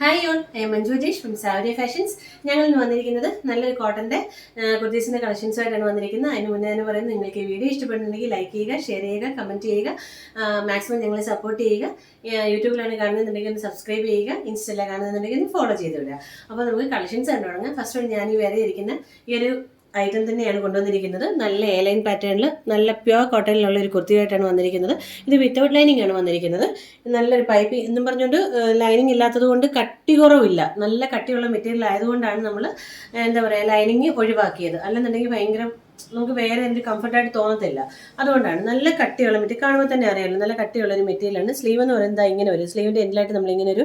Hi on I Manju Jesh from Savari fashions ഞങ്ങൾ ഇന്ന് വന്നിരിക്കുന്നത് നല്ലൊരു കോട്ടന്റെ കുർത്തീസിന്റെ കളക്ഷൻസുമായിട്ടാണ് വന്നിരിക്കുന്നത്. അതിന് മുന്നേ തന്നെ പറയുന്നത് നിങ്ങൾക്ക് ഈ വീഡിയോ ഇഷ്ടപ്പെടുന്നുണ്ടെങ്കിൽ ലൈക്ക് ചെയ്യുക ഷെയർ ചെയ്യുക കമന്റ് ചെയ്യുക മാക്സിമം ഞങ്ങളെ സപ്പോർട്ട് ചെയ്യുക. യൂട്യൂബിലാണ് കാണുന്നുണ്ടെങ്കിൽ ഒന്ന് സബ്സ്ക്രൈബ് ചെയ്യുക ഇൻസ്റ്റയിലാണ് കാണുന്നുണ്ടെങ്കിൽ ഒന്ന് ഫോളോ ചെയ്ത് വിടുക. അപ്പോൾ നമുക്ക് കളക്ഷൻസ് കണ്ടു തുടങ്ങാം. ഫസ്റ്റ് ഞാൻ ഈ വരെ ഇരിക്കുന്ന ഈ ഒരു ഐറ്റം തന്നെയാണ് കൊണ്ടുവന്നിരിക്കുന്നത്. നല്ല എയർലൈൻ പാറ്റേണിൽ നല്ല പ്യുവർ കോട്ടണിലുള്ള ഒരു കുർത്തിയായിട്ടാണ് വന്നിരിക്കുന്നത്. ഇത് വിത്തൗട്ട് ലൈനിങ് ആണ് വന്നിരിക്കുന്നത്. നല്ലൊരു പൈപ്പ് എന്നും പറഞ്ഞുകൊണ്ട് ലൈനിങ് ഇല്ലാത്തത് കൊണ്ട് കട്ടി കുറവില്ല. നല്ല കട്ടിയുള്ള മെറ്റീരിയൽ ആയതുകൊണ്ടാണ് നമ്മൾ എന്താ പറയുക ലൈനിങ് ഒഴിവാക്കിയത്. അല്ലെന്നുണ്ടെങ്കിൽ ഭയങ്കര നമുക്ക് വേറെ എന്ത് കംഫർട്ടായിട്ട് തോന്നത്തില്ല. അതുകൊണ്ടാണ് നല്ല കട്ടിയുള്ള മെറ്റീരിയൽ കാണുമ്പോൾ തന്നെ അറിയാമല്ലോ നല്ല കട്ടിയുള്ള ഒരു മെറ്റീരിയലാണ് സ്ലീവ് എന്ന് പറയുന്നത് ഇങ്ങനെ ഒരു സ്ലീവിന്റെ എൻഡിലായിട്ട് നമ്മളിങ്ങനെ ഒരു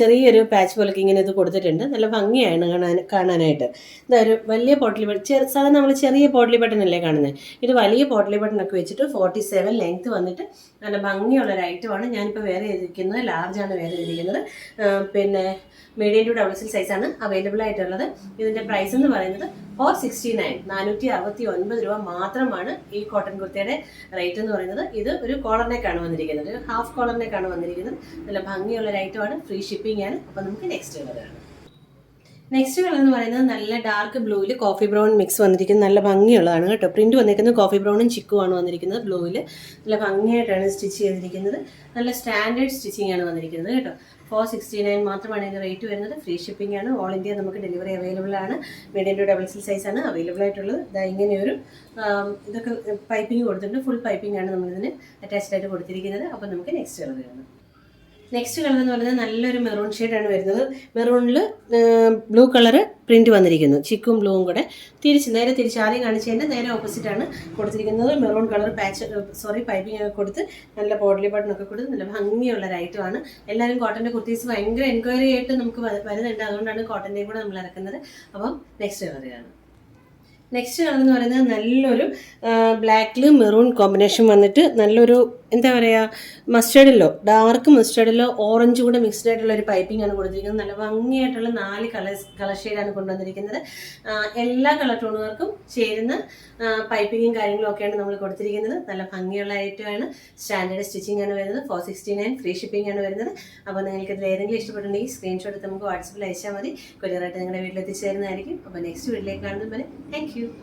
ചെറിയൊരു പാച്ച് പോലൊക്കെ ഇങ്ങനെ ഇത് കൊടുത്തിട്ടുണ്ട്. നല്ല ഭംഗിയാണ് കാണാൻ കാണാനായിട്ട്. ഇതാ ഒരു വലിയ പോട്ടലി ബട്ടൺ ചെറു സാധാരണ നമ്മൾ ചെറിയ പോട്ടലി ബട്ടൺ അല്ലേ കാണുന്നത് ഇത് വലിയ പോട്ടലി ബട്ടൺ ഒക്കെ വെച്ചിട്ട് ഫോർട്ടി സെവൻ ലെങ്ത്ത് വന്നിട്ട് നല്ല ഭംഗിയുള്ള ഒരു ഐറ്റമാണ് ഞാനിപ്പോൾ വേറെ ചെയ്തിരിക്കുന്നത് ലാർജാണ് വേറെ ചെയ്തിരിക്കുന്നത് പിന്നെ മീഡിയം ടു ഡബിൾ സൈസാണ് അവൈലബിൾ ആയിട്ടുള്ളത്. ഇതിന്റെ പ്രൈസ് എന്ന് പറയുന്നത് ഫോർ സിക്സ്റ്റി നയൻ നാനൂറ്റി അറുപത്തി ഒൻപത് രൂപ മാത്രമാണ് ഈ കോട്ടൺ കുർത്തയുടെ റേറ്റ് എന്ന് പറയുന്നത്. ഇത് ഒരു കോളറിനേക്കാണ് വന്നിരിക്കുന്നത്. ഒരു ഹാഫ് കോളറിനേക്കാണ് വന്നിരിക്കുന്നത്. നല്ല ഭംഗിയുള്ള ഒരു ഐറ്റമാണ് ഫ്രീ ഷിപ്പിംഗ് ആണ്. അപ്പോൾ നമുക്ക് നെക്സ്റ്റ് കളറാണ് നെക്സ്റ്റ് കളർ എന്ന് പറയുന്നത് നല്ല ഡാർക്ക് ബ്ലൂവിൽ കോഫി ബ്രൗൺ മിക്സ് വന്നിരിക്കുന്നത് നല്ല ഭംഗിയുള്ളതാണ് കേട്ടോ. പ്രിന്റ് വന്നിരിക്കുന്നത് കോഫി ബ്രൗണും ചിക്കുമാണ് വന്നിരിക്കുന്നത് ബ്ലൂവിൽ നല്ല ഭംഗിയായിട്ടാണ് സ്റ്റിച്ച് ചെയ്തിരിക്കുന്നത്. നല്ല സ്റ്റാൻഡേർഡ് സ്റ്റിച്ചിങ് ആണ് വന്നിരിക്കുന്നത് കേട്ടോ. ഫോർ സിക്സ്റ്റി നയൻ മാത്രമാണ് ഇതിന്റെ റേറ്റ് വരുന്നത്. ഫ്രീ ഷിപ്പിംഗ് ആണ്. ഓൾ ഇന്ത്യ നമുക്ക് ഡെലിവറി അവൈലബിൾ ആണ്. മീഡിയം ടു ഡബിൾ സിൽ സൈസ് ആണ് അവൈലബിൾ ആയിട്ടുള്ളത്. ഇതാ ഇങ്ങനെ ഒരു ആം, ഇതൊക്കെ പൈപ്പിംഗ് കൊടുത്തിട്ടുണ്ട്. ഫുൾ പൈപ്പിംഗ് ആണ് നമ്മളിതിന് അറ്റാച്ച്ഡ് ആയിട്ട് കൊടുത്തിരിക്കുന്നത്. അപ്പോൾ നമുക്ക് നെക്സ്റ്റ് കളർ കാണാം. നെക്സ്റ്റ് കളർ എന്ന് പറയുന്നത് നല്ലൊരു മെറൂൺ ഷെയ്ഡാണ് വരുന്നത്. മെറൂണിൽ ബ്ലൂ കളർ പ്രിന്റ് വന്നിരിക്കുന്നു. ചിക്കും ബ്ലൂവും കൂടെ. തിരിച്ച് നേരെ തിരിച്ച് ആദ്യം കാണിച്ചതിന്റെ നേരെ ഓപ്പോസിറ്റാണ് കൊടുത്തിരിക്കുന്നത്. Maroon colour patch sorry piping ഒക്കെ കൊടുത്ത് നല്ല പോഡലി ബട്ടൺ ഒക്കെ കൊടുത്ത് നല്ല ഭംഗിയുള്ള ഒരു ഐറ്റമാണ് എല്ലാവരും കോട്ടന്റെ കുർത്തീസ് ഭയങ്കര എൻക്വയറി ആയിട്ട് നമുക്ക് വരുന്നുണ്ട്. അതുകൊണ്ടാണ് കോട്ടന്റെയും കൂടെ നമ്മൾ ഇറക്കുന്നത് അപ്പം നെക്സ്റ്റ് കളർ കാണാം. നെക്സ്റ്റ് കളർ എന്ന് പറയുന്നത് നല്ലൊരു ബ്ലാക്കിൽ മെറൂൺ കോമ്പിനേഷൻ വന്നിട്ട് നല്ലൊരു എന്താ പറയുക മസ്റ്റേർഡിലോ ഡാർക്ക് മസ്റ്റേർഡിലോ ഓറഞ്ച് കൂടെ മിക്സ്ഡ് ആയിട്ടുള്ള ഒരു പൈപ്പിംഗ് ആണ് കൊടുത്തിരിക്കുന്നത്. നല്ല ഭംഗിയായിട്ടുള്ള നാല് കളർ കളർ ഷെയ്ഡാണ് കൊണ്ടുവന്നിരിക്കുന്നത്. എല്ലാ കളർ ടോണുകാർക്കും ചേരുന്ന പൈപ്പിങ്ങും കാര്യങ്ങളും ഒക്കെയാണ് നമ്മൾ കൊടുത്തിരിക്കുന്നത്. നല്ല ഭംഗിയുള്ള ഐറ്റമാണ് സ്റ്റാൻഡേർഡ് സ്റ്റിച്ചിങ് ആണ് വരുന്നത്. Four sixty nine free shipping ആണ് വരുന്നത്. അപ്പോൾ നിങ്ങൾക്ക് ഇതിൽ ഏതെങ്കിലും ഇഷ്ടപ്പെട്ടുണ്ടെങ്കിൽ സ്ക്രീൻഷോട്ട് നമുക്ക് വാട്സപ്പിൽ അയച്ചാൽ മതി. കൊറിയറായിട്ട് നിങ്ങളുടെ വീട്ടിൽ എത്തിച്ചേരുന്നതായിരിക്കും. അപ്പോൾ നെക്സ്റ്റ് വീട്ടിലേക്ക് കാണുന്നത് പോലെ താങ്ക് you.